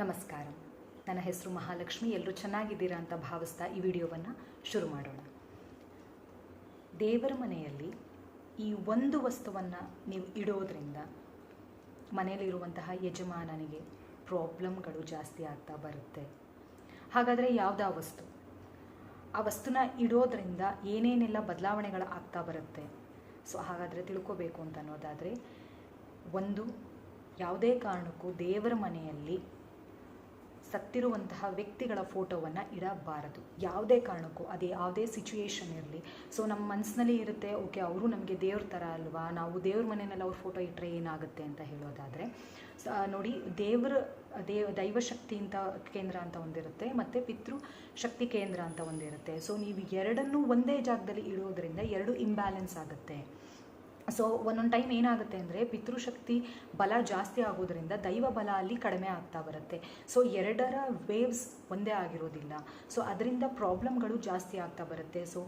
ನಮಸ್ಕಾರ. ನನ್ನ ಹೆಸರು ಮಹಾಲಕ್ಷ್ಮಿ. ಎಲ್ಲರೂ ಚೆನ್ನಾಗಿದ್ದೀರಾ ಅಂತ ಭಾವಿಸ್ತಾ ಈ ವಿಡಿಯೋವನ್ನು ಶುರು ಮಾಡೋಣ. ದೇವರ ಮನೆಯಲ್ಲಿ ಈ ಒಂದು ವಸ್ತುವನ್ನು ನೀವು ಇಡೋದ್ರಿಂದ ಮನೆಯಲ್ಲಿರುವಂತಹ ಯಜಮಾನನಿಗೆ ಪ್ರಾಬ್ಲಮ್ಗಳು ಜಾಸ್ತಿ ಆಗ್ತಾ ಬರುತ್ತೆ. ಹಾಗಾದರೆ ಯಾವುದಾ ವಸ್ತು? ಆ ವಸ್ತುನ ಇಡೋದ್ರಿಂದ ಏನೇನೆಲ್ಲ ಬದಲಾವಣೆಗಳು ಆಗ್ತಾ ಬರುತ್ತೆ? ಸೊ, ಹಾಗಾದರೆ ತಿಳ್ಕೋಬೇಕು ಅಂತ ಅನ್ನೋದಾದರೆ, ಒಂದು, ಯಾವುದೇ ಕಾರಣಕ್ಕೂ ದೇವರ ಮನೆಯಲ್ಲಿ ಸತ್ತಿರುವಂತಹ ವ್ಯಕ್ತಿಗಳ ಫೋಟೋವನ್ನು ಇಡಬಾರದು. ಯಾವುದೇ ಕಾರಣಕ್ಕೂ, ಅದು ಯಾವುದೇ ಸಿಚುಯೇಷನ್ ಇರಲಿ. ಸೊ ನಮ್ಮ ಮನಸ್ಸಿನಲ್ಲಿ ಇರುತ್ತೆ ಓಕೆ ಅವರು ನಮಗೆ ದೇವ್ರ ಥರ ಅಲ್ವಾ? ನಾವು ದೇವ್ರ ಮನೆಯಲ್ಲಿ ಅವ್ರ ಫೋಟೋ ಇಟ್ಟರೆ ಏನಾಗುತ್ತೆ ಅಂತ ಹೇಳೋದಾದರೆ ನೋಡಿ, ದೇವರ ದೇವ ದೈವಶಕ್ತಿ ಅಂತ ಕೇಂದ್ರ ಅಂತ ಒಂದಿರುತ್ತೆ, ಮತ್ತು ಪಿತೃ ಶಕ್ತಿ ಕೇಂದ್ರ ಅಂತ ಒಂದಿರುತ್ತೆ. ಸೊ ನೀವು ಎರಡನ್ನೂ ಒಂದೇ ಜಾಗದಲ್ಲಿ ಇಡೋದ್ರಿಂದ ಎರಡು ಇಂಬ್ಯಾಲೆನ್ಸ್ ಆಗುತ್ತೆ. ಸೊ ಒಂದೊಂದು ಟೈಮ್ ಏನಾಗುತ್ತೆ ಅಂದರೆ ಪಿತೃಶಕ್ತಿ ಬಲ ಜಾಸ್ತಿ ಆಗೋದ್ರಿಂದ ದೈವ ಬಲ ಅಲ್ಲಿ ಕಡಿಮೆ ಆಗ್ತಾ ಬರುತ್ತೆ. ಸೊ ಎರಡರ ವೇವ್ಸ್ ಒಂದೇ ಆಗಿರೋದಿಲ್ಲ. ಸೊ ಅದರಿಂದ ಪ್ರಾಬ್ಲಮ್ಗಳು ಜಾಸ್ತಿ ಆಗ್ತಾ ಬರುತ್ತೆ. ಸೊ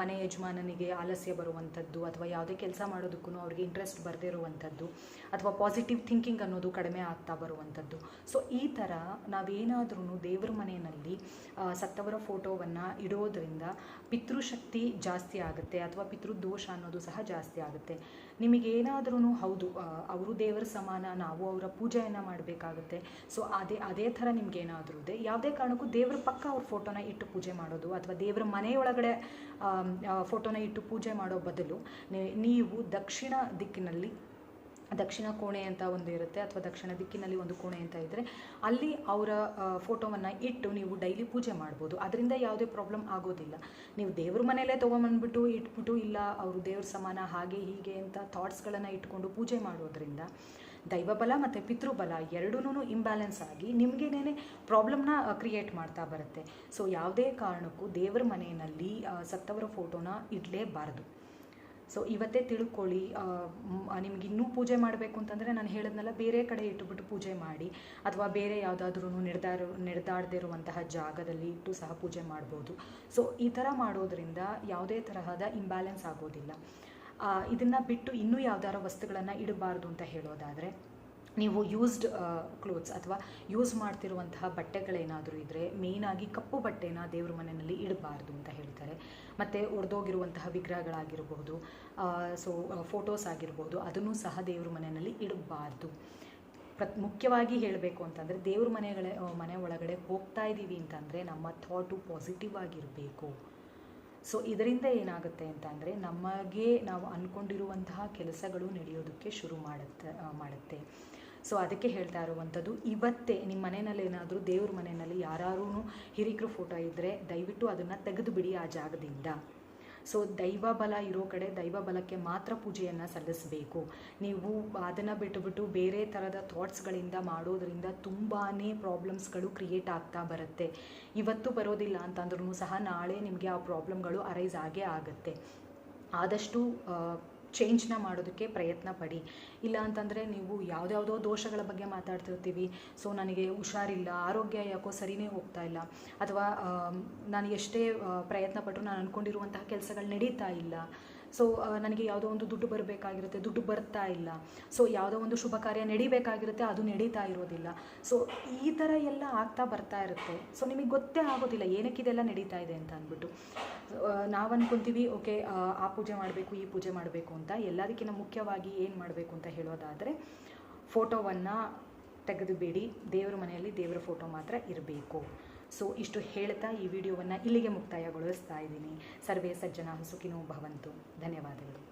ಮನೆ ಯಜಮಾನನಿಗೆ ಆಲಸ್ಯ ಬರುವಂಥದ್ದು ಅಥವಾ ಯಾವುದೇ ಕೆಲಸ ಮಾಡೋದಕ್ಕೂ ಅವ್ರಿಗೆ ಇಂಟ್ರೆಸ್ಟ್ ಬರದೇ ಇರುವಂಥದ್ದು ಅಥವಾ ಪಾಸಿಟಿವ್ ಥಿಂಕಿಂಗ್ ಅನ್ನೋದು ಕಡಿಮೆ ಆಗ್ತಾ ಬರುವಂಥದ್ದು ಸೊ ಈ ಥರ ನಾವೇನಾದ್ರೂ ದೇವರ ಮನೆಯಲ್ಲಿ ಸತ್ತವರ ಫೋಟೋವನ್ನು ಇಡೋದ್ರಿಂದ ಪಿತೃಶಕ್ತಿ ಜಾಸ್ತಿ ಆಗುತ್ತೆ ಅಥವಾ ಪಿತೃದೋಷ ಅನ್ನೋದು ಸಹ ಜಾಸ್ತಿ ಆಗುತ್ತೆ. ನಿಮಗೇನಾದ್ರೂ ಹೌದು ಆ, ಅವರು ದೇವರ ಸಮಾನ ನಾವು ಅವರ ಪೂಜೆಯನ್ನು ಮಾಡಬೇಕಾಗುತ್ತೆ. ಸೊ ಅದೇ ಅದೇ ಥರ ನಿಮ್ಗೇನಾದರೂ ಇದೆ. ಯಾವುದೇ ಕಾರಣಕ್ಕೂ ದೇವರ ಪಕ್ಕ ಅವ್ರ ಫೋಟೋನ ಇಟ್ಟು ಪೂಜೆ ಮಾಡೋದು ಅಥವಾ ದೇವರ ಮನೆಯೊಳಗಡೆ ಫೋಟೋನ ಇಟ್ಟು ಪೂಜೆ ಮಾಡೋ ಬದಲು ನೀವು ದಕ್ಷಿಣ ದಿಕ್ಕಿನಲ್ಲಿ ದಕ್ಷಿಣ ಕೋಣೆ ಅಂತ ಒಂದು ಇರುತ್ತೆ ಅಥವಾ ದಕ್ಷಿಣ ದಿಕ್ಕಿನಲ್ಲಿ ಒಂದು ಕೋಣೆ ಅಂತ ಇದ್ದರೆ ಅಲ್ಲಿ ಅವರ ಫೋಟೋವನ್ನು ಇಟ್ಟು ನೀವು ಡೈಲಿ ಪೂಜೆ ಮಾಡ್ಬೋದು. ಅದರಿಂದ ಯಾವುದೇ ಪ್ರಾಬ್ಲಮ್ ಆಗೋದಿಲ್ಲ. ನೀವು ದೇವ್ರ ಮನೆಯಲ್ಲೇ ತೊಗೊಂಬಂದ್ಬಿಟ್ಟು ಇಟ್ಬಿಟ್ಟು ಇಲ್ಲ, ಅವರು ದೇವ್ರ ಸಮಾನ ಹಾಗೆ ಹೀಗೆ ಅಂತ ಥಾಟ್ಸ್ಗಳನ್ನು ಇಟ್ಕೊಂಡು ಪೂಜೆ ಮಾಡೋದ್ರಿಂದ ದೈವಬಲ ಮತ್ತು ಪಿತೃಬಲ ಎರಡೂ ಇಂಬ್ಯಾಲೆನ್ಸ್ ಆಗಿ ನಿಮಗೇನೇ ಪ್ರಾಬ್ಲಮ್ನ ಕ್ರಿಯೇಟ್ ಮಾಡ್ತಾ ಬರುತ್ತೆ. ಸೊ ಯಾವುದೇ ಕಾರಣಕ್ಕೂ ದೇವರ ಮನೆಯಲ್ಲಿ ಸತ್ತವರ ಫೋಟೋನ ಇಡಲೇಬಾರ್ದು. ಸೊ ಇವತ್ತೇ ತಿಳ್ಕೊಳ್ಳಿ ನಿಮ್ಗೆ ಇನ್ನೂ ಪೂಜೆ ಮಾಡಬೇಕು ಅಂತಂದರೆ ನಾನು ಹೇಳೋದ್ನೆಲ್ಲ, ಬೇರೆ ಕಡೆ ಇಟ್ಟುಬಿಟ್ಟು ಪೂಜೆ ಮಾಡಿ, ಅಥವಾ ಬೇರೆ ಯಾವುದಾದ್ರೂ ನಿರ್ಧಾರ ಇರುವಂತಹ ಜಾಗದಲ್ಲಿ ಇಟ್ಟು ಸಹ ಪೂಜೆ ಮಾಡ್ಬೋದು. ಸೊ ಈ ಥರ ಮಾಡೋದ್ರಿಂದ ಯಾವುದೇ ತರಹದ ಇಂಬ್ಯಾಲೆನ್ಸ್ ಆಗೋದಿಲ್ಲ. ಇದನ್ನು ಬಿಟ್ಟು ಇನ್ನೂ ಯಾವ್ದಾರ ವಸ್ತುಗಳನ್ನು ಇಡಬಾರ್ದು ಅಂತ ಹೇಳೋದಾದರೆ ನೀವು ಯೂಸ್ಡ್ ಕ್ಲೋತ್ಸ್ ಅಥವಾ ಯೂಸ್ ಮಾಡ್ತಿರುವಂತಹ ಬಟ್ಟೆಗಳೇನಾದರೂ ಇದ್ದರೆ ಮೇಯ್ನಾಗಿ ಕಪ್ಪು ಬಟ್ಟೆನ ದೇವ್ರ ಮನೆಯಲ್ಲಿ ಇಡಬಾರ್ದು ಅಂತ ಹೇಳ್ತಾರೆ. ಮತ್ತು ಒಡೆದೋಗಿರುವಂತಹ ವಿಗ್ರಹಗಳಾಗಿರ್ಬೋದು ಸೊ ಫೋಟೋಸ್ ಆಗಿರ್ಬೋದು ಅದನ್ನು ಸಹ ದೇವ್ರ ಮನೆಯಲ್ಲಿ ಇಡಬಾರ್ದು. ಪ್ರತ್, ಮುಖ್ಯವಾಗಿ ಹೇಳಬೇಕು ಅಂತಂದರೆ ದೇವ್ರ ಮನೆಗಳೇ ಮನೆ ಒಳಗಡೆ ಹೋಗ್ತಾ ಇದ್ದೀವಿ ಅಂತಂದರೆ ನಮ್ಮ ಥಾಟು ಪಾಸಿಟಿವ್ ಆಗಿರಬೇಕು. ಸೊ ಇದರಿಂದ ಏನಾಗುತ್ತೆ ಅಂತಂದರೆ ನಮಗೆ ನಾವು ಅಂದ್ಕೊಂಡಿರುವಂತಹ ಕೆಲಸಗಳು ನಡೆಯೋದಕ್ಕೆ ಶುರು ಮಾಡುತ್ತೆ ಮಾಡುತ್ತೆ. ಸೊ ಅದಕ್ಕೆ ಹೇಳ್ತಾ ಇರುವಂಥದ್ದು, ಇವತ್ತೇ ನಿಮ್ಮ ಮನೆಯಲ್ಲಿ ಏನಾದರೂ ದೇವ್ರ ಮನೆಯಲ್ಲಿ ಯಾರು ಹಿರಿಕರು ಫೋಟೋ ಇದ್ದರೆ ದಯವಿಟ್ಟು ಅದನ್ನು ತೆಗೆದು ಬಿಡಿ ಆ ಜಾಗದಿಂದ. ಸೊ ದೈವ ಬಲ ಇರೋ ಕಡೆ ದೈವ ಬಲಕ್ಕೆ ಮಾತ್ರ ಪೂಜೆಯನ್ನು ಸಲ್ಲಿಸಬೇಕು. ನೀವು ಅದನ್ನು ಬಿಟ್ಟುಬಿಟ್ಟು ಬೇರೆ ಥರದ ಥಾಟ್ಸ್ಗಳಿಂದ ಮಾಡೋದರಿಂದ ತುಂಬಾ ಪ್ರಾಬ್ಲಮ್ಸ್ಗಳು ಕ್ರಿಯೇಟ್ ಆಗ್ತಾ ಬರುತ್ತೆ. ಇವತ್ತು ಬರೋದಿಲ್ಲ ಅಂತಂದ್ರೂ ಸಹ ನಾಳೆ ನಿಮಗೆ ಆ ಪ್ರಾಬ್ಲಮ್ಗಳು ಅರೈಸ್ ಆಗೇ ಆಗುತ್ತೆ. ಆದಷ್ಟು ಚೇಂಜ್ನ ಮಾಡೋದಕ್ಕೆ ಪ್ರಯತ್ನ ಪಡಿ. ಇಲ್ಲ ಅಂತಂದರೆ ನೀವು ಯಾವುದ್ಯಾವುದೋ ದೋಷಗಳ ಬಗ್ಗೆ ಮಾತಾಡ್ತಿರ್ತೀವಿ. ಸೊ ನನಗೆ ಹುಷಾರಿಲ್ಲ, ಆರೋಗ್ಯ ಯಾಕೋ ಸರಿನೇ ಹೋಗ್ತಾ ಇಲ್ಲ. ಅಥವಾ ನಾನು ಎಷ್ಟೇ ಪ್ರಯತ್ನ ಪಟ್ಟರು ನಾನು ಅಂದ್ಕೊಂಡಿರುವಂತಹ ಕೆಲಸಗಳು ನಡೀತಾ ಇಲ್ಲ. ಸೊ ನನಗೆ ಯಾವುದೋ ಒಂದು ದುಡ್ಡು ಬರಬೇಕಾಗಿರುತ್ತೆ, ದುಡ್ಡು ಬರ್ತಾ ಇಲ್ಲ. ಸೊ ಯಾವುದೋ ಒಂದು ಶುಭ ಕಾರ್ಯ ನಡಿಬೇಕಾಗಿರುತ್ತೆ, ಅದು ನಡೀತಾ ಇರೋದಿಲ್ಲ. ಸೊ ಈ ಥರ ಎಲ್ಲ ಆಗ್ತಾ ಬರ್ತಾ ಇರುತ್ತೆ. ಸೊ ನಿಮಗೆ ಗೊತ್ತೇ ಆಗೋದಿಲ್ಲ, ಏನಕ್ಕೆ ಇದೆಲ್ಲ ನಡೀತಾ ಇದೆ ಅಂತ ಅಂದ್ಬಿಟ್ಟು. ನಾವು ಅನ್ಕೊಂತೀವಿ ಓಕೆ, ಆ ಪೂಜೆ ಮಾಡಬೇಕು, ಈ ಪೂಜೆ ಮಾಡಬೇಕು ಅಂತ. ಎಲ್ಲದಕ್ಕಿಂತ ಮುಖ್ಯವಾಗಿ ಏನು ಮಾಡಬೇಕು ಅಂತ ಹೇಳೋದಾದರೆ ಫೋಟೋವನ್ನು ತೆಗೆದುಬೇಡಿ. ದೇವರ ಮನೆಯಲ್ಲಿ ದೇವರ ಫೋಟೋ ಮಾತ್ರ ಇರಬೇಕು. ಸೊ ಇಷ್ಟು ಹೇಳ್ತಾ ಈ ವಿಡಿಯೋವನ್ನು ಇಲ್ಲಿಗೆ ಮುಕ್ತಾಯಗೊಳಿಸ್ತಾ ಇದ್ದೀನಿ. ಸರ್ವೇ ಸಜ್ಜನ ಸುಖಿನೋ ಭವಂತು. ಧನ್ಯವಾದಗಳು.